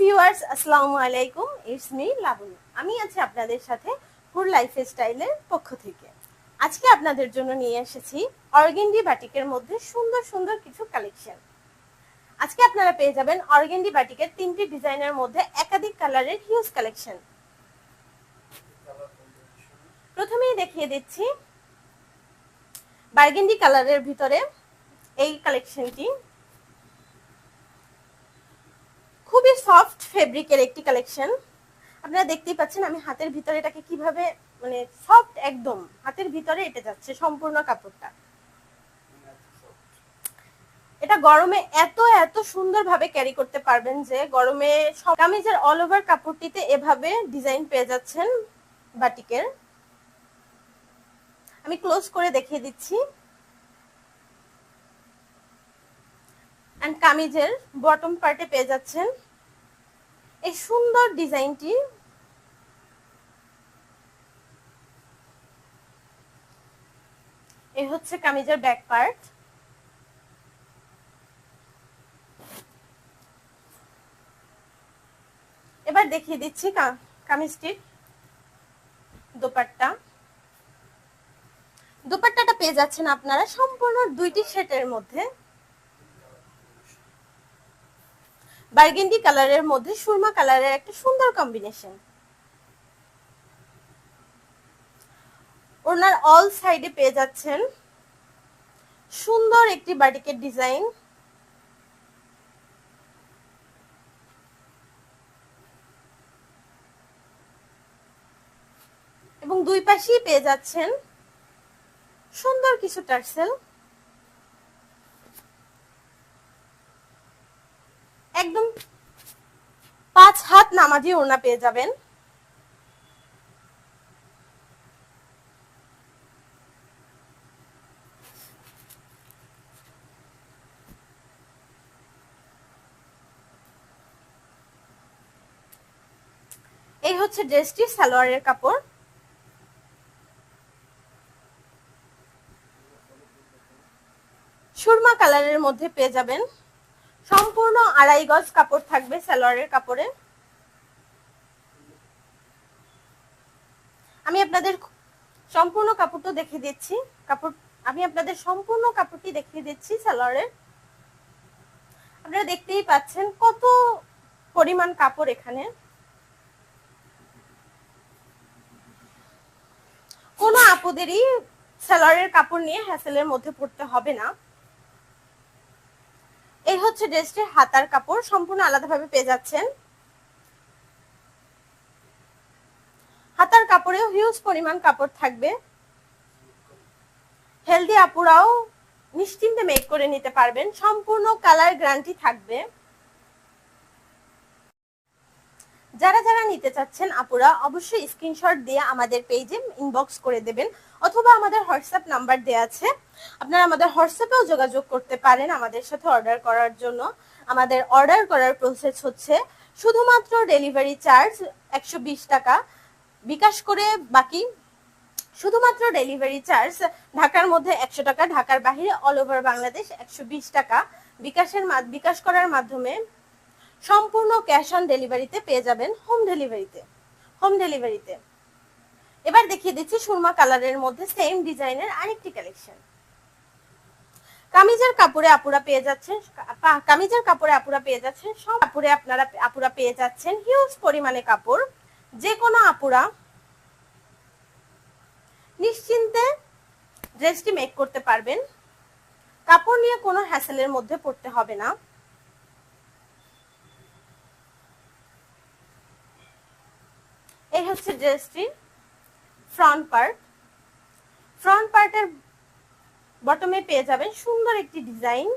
Viewers, আসসালামু আলাইকুম। It's me Laboni আমি আছি আপনাদের সাথে ফুল লাইফ স্টাইলের পক্ষ থেকে। আজকে আপনাদের জন্য নিয়ে এসেছি অর্গেন্ডি বাটিকের মধ্যে সুন্দর সুন্দর কিছু কালেকশন আজকে আপনারা পেয়ে যাবেন অর্গেন্ডি বাটিকের তিনটি ডিজাইনের মধ্যে একাধিক কালারের হিউজ কালেকশন প্রথমেই দেখিয়ে দিচ্ছি বার্গেন্ডি কালারের ভিতরে এই কালেকশনটি খুবই সফট ফেব্রিকের একটি কালেকশন আপনারা দেখতেই পাচ্ছেন আমি হাতের ভিতরে এটাকে কীভাবে মানে সফট একদম, হাতের ভিতরে এটা যাচ্ছে, সম্পূর্ণ কাপড়টা। এটা গরমে এত এত সুন্দরভাবে ক্যারি করতে পারবেন যে গরমে কামিজের অল ওভার কাপড়টিতে এভাবে ডিজাইন পেয়ে যাচ্ছেন বাটিকের। আমি ক্লোজ করে দেখিয়ে দিচ্ছি। অ্যান্ড কামিজের বটম পার্টে পেয়ে যাচ্ছেন। এই সুন্দর ডিজাইনটি এই হচ্ছে কামিজের ব্যাক পার্ট এবার দেখিয়ে দিচ্ছি কামিজটির দোপাট্টা। দোপাট্টাটা পেয়ে যাচ্ছেন আপনারা সম্পূর্ণ দুইটি সেটের মধ্যে। বার্গেন্ডি কালারের মধ্যে সুরমা কালারের একটা সুন্দর কম্বিনেশন ওনার অল সাইডে পেয়ে যাচ্ছেন। সুন্দর একটি বাটিকের ডিজাইন এবং দুই পাশেই পেয়ে যাচ্ছেন সুন্দর কিছু টার্সেল। একদম পাঁচ হাত নামাজি ওড়না পেয়ে যাবেন। এই হচ্ছে ড্রেসটি, সালোয়ারের কাপড়। সুরমা কালারের মধ্যে পেয়ে যাবেন। সম্পূর্ণ আড়াই গজ কাপড় থাকবে সালোয়ারের কাপড়ে। আমি আপনাদের সম্পূর্ণ কাপড়টা দেখিয়ে দিচ্ছি। কাপড়, আমি আপনাদের সম্পূর্ণ কাপড়টি দেখিয়ে দিচ্ছি সালোয়ারের। আপনারা দেখতেই পাচ্ছেন কত পরিমাণ কাপড় এখানে। কোনো আপুদেরই সালোয়ারের কাপড় নিয়ে হ্যাসেলের মধ্যে পড়তে হবে না। এই হচ্ছে ড্রেসটির হাতার কাপড় সম্পূর্ণ আলাদাভাবে পেয়ে যাচ্ছেন। হাতার কাপড়েও হিউজ পরিমাণ কাপড় থাকবে। হেলদি আপুরাও নিশ্চিন্তে মেক করে নিতে পারবেন। সম্পূর্ণ কালার গ্যারান্টি থাকবে। যারা যারা নিতে চাচ্ছেন আপুরা, অবশ্যই স্ক্রিনশট দিয়ে আমাদের পেজে ইনবক্স করে দেবেন অথবা আমাদের হোয়াটসঅ্যাপ নাম্বার দেওয়া আছে। আপনারা আমাদের হোয়াটসঅ্যাপেও যোগাযোগ করতে পারেন আমাদের সাথে অর্ডার করার জন্য। আমাদের অর্ডার করার প্রসেস হচ্ছে শুধুমাত্র ডেলিভারি চার্জ একশো বিশ টাকা। বিকাশ করে বাকি শুধুমাত্র ডেলিভারি চার্জ ঢাকার মধ্যে একশো টাকা, ঢাকার বাহিরে অল ওভার বাংলাদেশ একশো বিশ টাকা। বিকাশের বিকাশ করার মাধ্যমে সম্পূর্ণ ক্যাশ অন ডেলিভারিতে পেয়ে যাবেন হোম ডেলিভারিতে। হোম ডেলিভারিতে। এবার দেখিয়ে দিচ্ছি সুরমা কালারের মধ্যে সেম ডিজাইনের আরেকটি কালেকশন কামিজের কাপড়ে আপুরা পেয়ে যাচ্ছেন কামিজের কাপড়ে আপুরা পেয়ে যাচ্ছেন, সব কাপড়ে আপনারা, আপুরা পেয়ে যাচ্ছেন হিউজ পরিমাণে কাপড়। যে কোনো আপুরা নিশ্চিন্তে ড্রেসটি মেক করতে পারবেন। কাপড় নিয়ে কোনো হ্যাসেলের মধ্যে পড়তে হবে না। এই হচ্ছে ড্রেসটি ফ্রন্ট পার্ট। ফ্রন্ট পার্টের বটমে পেয়ে যাবেন সুন্দর একটি ডিজাইন।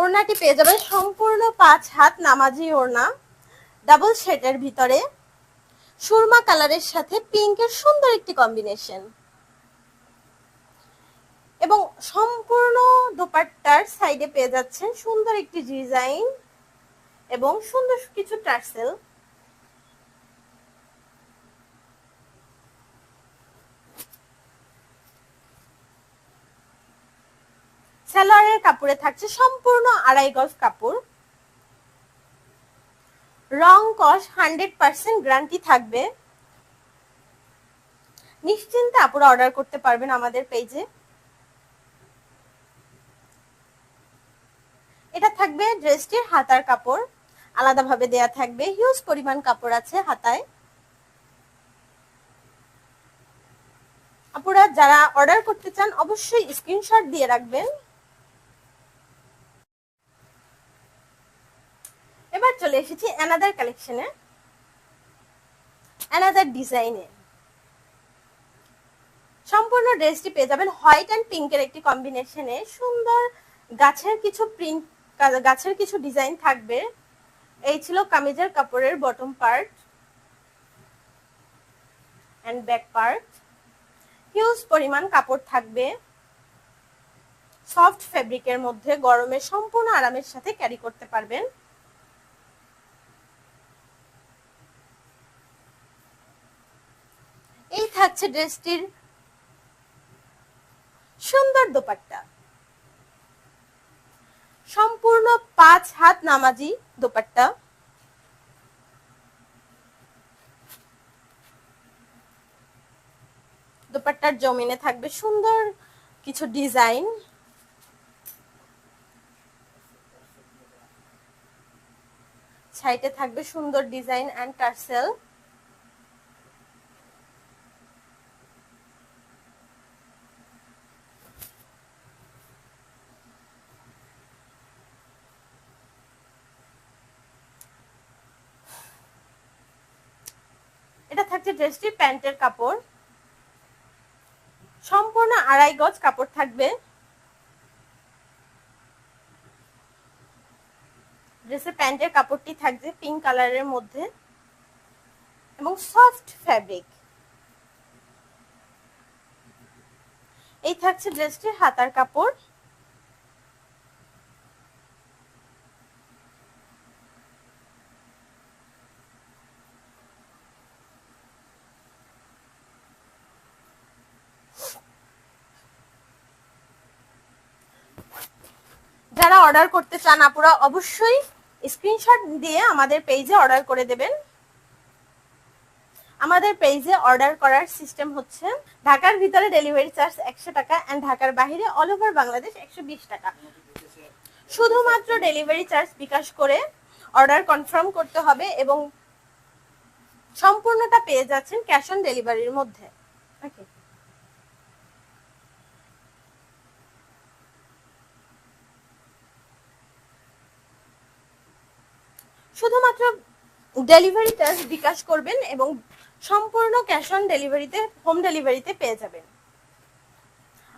ওড়নাটি পেয়ে যাবেন সম্পূর্ণ পাঁচ হাত নামাজি ওড়না, ডাবল শেডের ভিতরে। সুরমা কালারের সাথে পিঙ্কের সুন্দর একটি কম্বিনেশন। এবং সম্পূর্ণ দোপাট্টার সাইডে পেয়ে যাচ্ছেন সুন্দর একটি ডিজাইন এবং সুন্দর কিছু টার্সেল। সালোয়ারের কাপড়ে থাকছে সম্পূর্ণ আড়াই গজ কাপড়। রং কস হান্ড্রেড পার্সেন্ট গ্যারান্টি থাকবে। নিশ্চিন্তে আপনারা অর্ডার করতে পারবেন আমাদের পেজে। থাকবে ড্রেসটির হাতার কাপড়। আলাদাভাবে দেয়া থাকবে হিউজ পরিমাণ কাপড় আছে হাতায়। আপুরা, যারা অর্ডার করতে চান, অবশ্যই স্ক্রিনশট দিয়ে রাখবেন। এবার চলে এসেছি অ্যানাদার কালেকশনে অ্যানাদার ডিজাইনে সম্পূর্ণ ড্রেসটি পেয়ে যাবেন হোয়াইট অ্যান্ড পিঙ্কের একটি কম্বিনেশনে সুন্দর গাছের কিছু প্রিন্ট গাছের কিছু ডিজাইন থাকবে। এই ছিল কামিজের কাপড়ের bottom part and back part huge পরিমাণ কাপড় থাকবে। সফট ফেব্রিকের মধ্যে গরমে সম্পূর্ণ আরামের সাথে ক্যারি করতে পারবেন। এই থাকছে ড্রেসটির সুন্দর দোপাট্টা। সম্পূর্ণ পাঁচ হাত নামাজি দোপাট্টা। দোপাট্টার জমিনে থাকবে সুন্দর কিছু ডিজাইন। সাইডে থাকবে সুন্দর ডিজাইন অ্যান্ড টার্সেল। এটা থাকছে ড্রেসটির প্যান্টের কাপড়। সম্পূর্ণ আড়াই গজ কাপড় থাকবে। ড্রেসের প্যান্টের কাপড়টি থাকবে পিঙ্ক কালারের মধ্যে। এবং সফট ফ্যাব্রিক এই থাকছে ড্রেসটির হাতার কাপড়। যারা অর্ডার করতে চান, আপুরা অবশ্যই স্ক্রিনশট দিয়ে আমাদের পেজে অর্ডার করে দেবেন। আমাদের পেজে অর্ডার করার সিস্টেম হচ্ছে, ঢাকার ভিতরে ডেলিভারি চার্জ একশো টাকা অ্যান্ড ঢাকার বাইরে অল ওভার বাংলাদেশ একশো বিশ টাকা। শুধুমাত্র ডেলিভারি চার্জ বিকাশ করে অর্ডার কনফার্ম করতে হবে এবং সম্পূর্ণটা পেয়ে যাচ্ছেন ক্যাশ অন ডেলিভারির মধ্যে। ওকে শুধুমাত্র ডেলিভারি চার্জ বিকাশ করবেন এবং সম্পূর্ণ ক্যাশ অন ডেলিভারিতে, হোম ডেলিভারিতে পেয়ে যাবেন।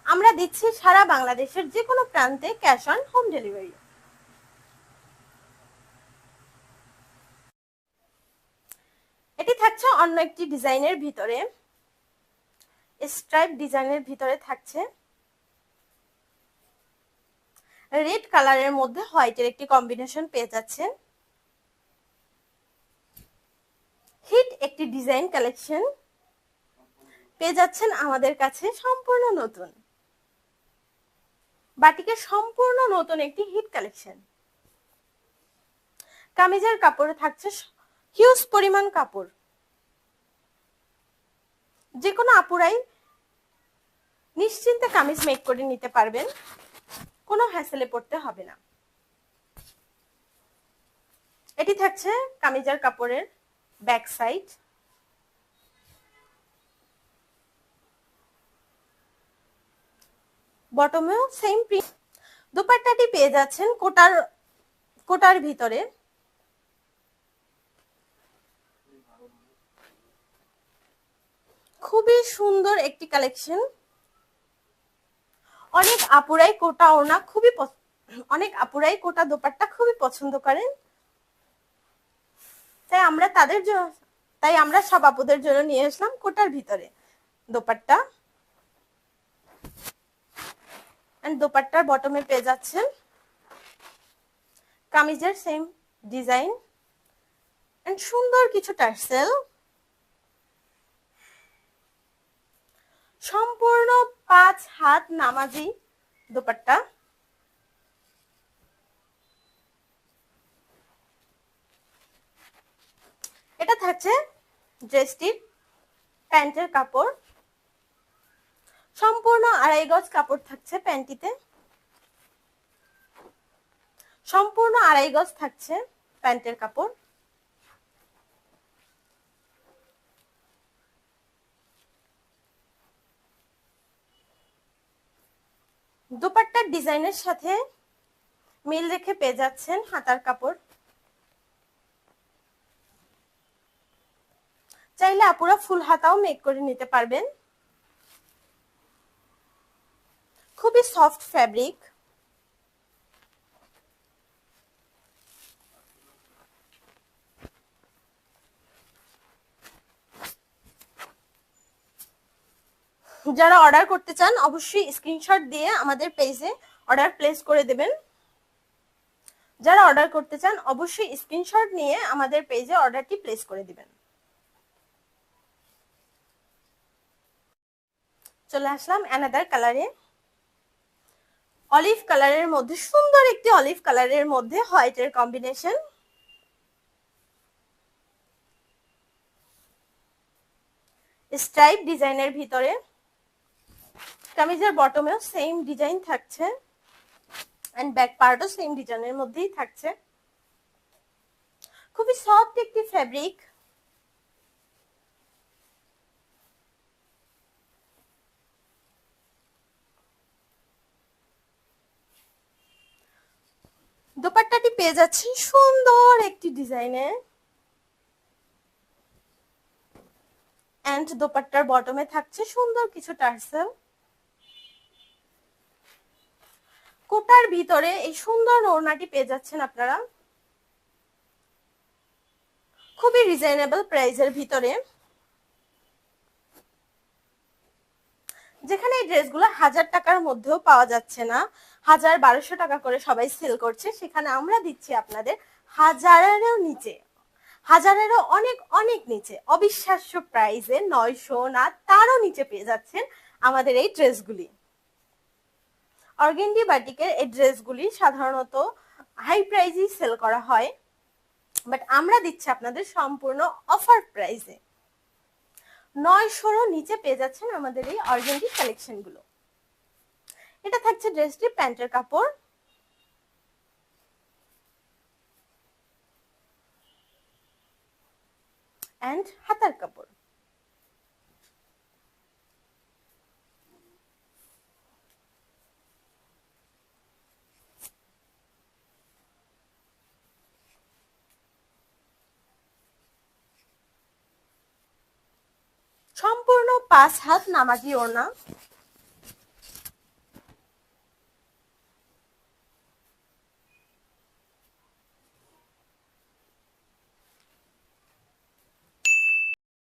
আমরা দিচ্ছি সারা বাংলাদেশের যে কোনো প্রান্তে ক্যাশ অন হোম ডেলিভারি। এটি থাকছে অন্য একটি ডিজাইনের ভিতরে। স্ট্রাইপ ডিজাইনের ভিতরে থাকছে। রেড কালারের মধ্যে হোয়াইটের একটি কম্বিনেশন পেয়ে যাচ্ছেন। হিট একটি ডিজাইন কালেকশন পেয়ে যাচ্ছেন আমাদের কাছে সম্পূর্ণ নতুন। বাটিকের সম্পূর্ণ নতুন একটি হিট কালেকশন কামিজের কাপড়ে থাকছে হিউজ পরিমাণ কাপড়। যে কোনো আপুরাই নিশ্চিন্তে কামিজ মেক করে নিতে পারবেন, কোনো হ্যাসেলে পড়তে হবে না। এটি থাকছে কামিজার কাপড়ের ব্যাক সাইড বটমেও সেম প্রিন্ট দুপাট্টাটি পেয়ে যাচ্ছেন কোটার কোটার ভিতরে। খুবই সুন্দর একটি কালেকশন অনেক আপুরাই কোটা ওনা খুবই অনেক আপুরাই কোটা দোপাট্টা খুবই পছন্দ করেন। তাই আমরা তাদের জন্য, তাই আমরা সব আপুদের জন্য নিয়ে আসলাম কোটার ভিতরে। দোপাট্টা। দোপাট্টার বটমে পেয়ে যাচ্ছেন। কামিজের সেম ডিজাইন সুন্দর কিছু টার্সেল সম্পূর্ণ পাঁচ হাত নামাজি দোপাট্টা। এটা ড্রেসটির প্যান্টের কাপড়। সম্পূর্ণ আড়াই গজ কাপড় থাকছে প্যান্টিতে। সম্পূর্ণ আড়াই গজ থাকছে প্যান্টের কাপড়। দুপাট্টার ডিজাইনের সাথে মিল রেখে পেয়ে যাচ্ছেন হাতার কাপড়। চাইলে আপুরা ফুল হাতাও মেক করে নিতে পারবেন। খুবই সফট ফ্যাব্রিক যারা অর্ডার করতে চান, অবশ্যই স্ক্রিনশট দিয়ে আমাদের পেজে অর্ডার প্লেস করে দেবেন। যারা অর্ডার করতে চান, অবশ্যই স্ক্রিনশট নিয়ে আমাদের পেজে অর্ডারটি প্লেস করে দিবেন। চলে আসলাম অ্যানাদার কালারে অলিভ কালারের মধ্যে, সুন্দর একটি অলিভ কালারের মধ্যে হোয়াইটের কম্বিনেশন স্ট্রাইপ ডিজাইনের ভিতরে, কামিজের বটমেও সেম ডিজাইন থাকছে। এন্ড ব্যাক পার্টও সেম ডিজাইনের মধ্যেই থাকছে। খুবই সফট একটি ফ্যাব্রিক দোপাট্টাটি পেয়ে যাচ্ছেন সুন্দর একটি ডিজাইনে। এন্ড দোপাট্টার বটমে থাকছে সুন্দর কিছু টার্সেল। কোটার ভিতরে এই সুন্দর ওড়নাটি পেয়ে যাচ্ছেন আপনারা। খুবই রিজনেবল প্রাইসের ভিতরে। যেখানে এই ড্রেসগুলো হাজার টাকার মধ্যেও পাওয়া যাচ্ছে না। হাজার বারোশো টাকা করে সবাই সেল করছে। সেখানে আমরা দিচ্ছি আপনাদের হাজারেরও নিচে। হাজারেরও অনেক অনেক নিচে। অবিশ্বাস্য প্রাইজে নয়শো না তারও নিচে পেয়ে যাচ্ছেন আমাদের এই ড্রেসগুলি। অর্গেন্ডি বাটিকের এই ড্রেসগুলি সাধারণত হাই প্রাইজেই সেল করা হয়। বাট আমরা দিচ্ছি আপনাদের সম্পূর্ণ অফার প্রাইসে নয়শোরও নিচে পেয়ে যাচ্ছেন আমাদের এই অর্গেন্ডি কালেকশনগুলো। এটা থাকছে ড্রেসটি প্যান্টের কাপড়। অ্যান্ড হাতার কাপড়। সম্পূর্ণ পাঁচ হাত নামাজি ওড়না।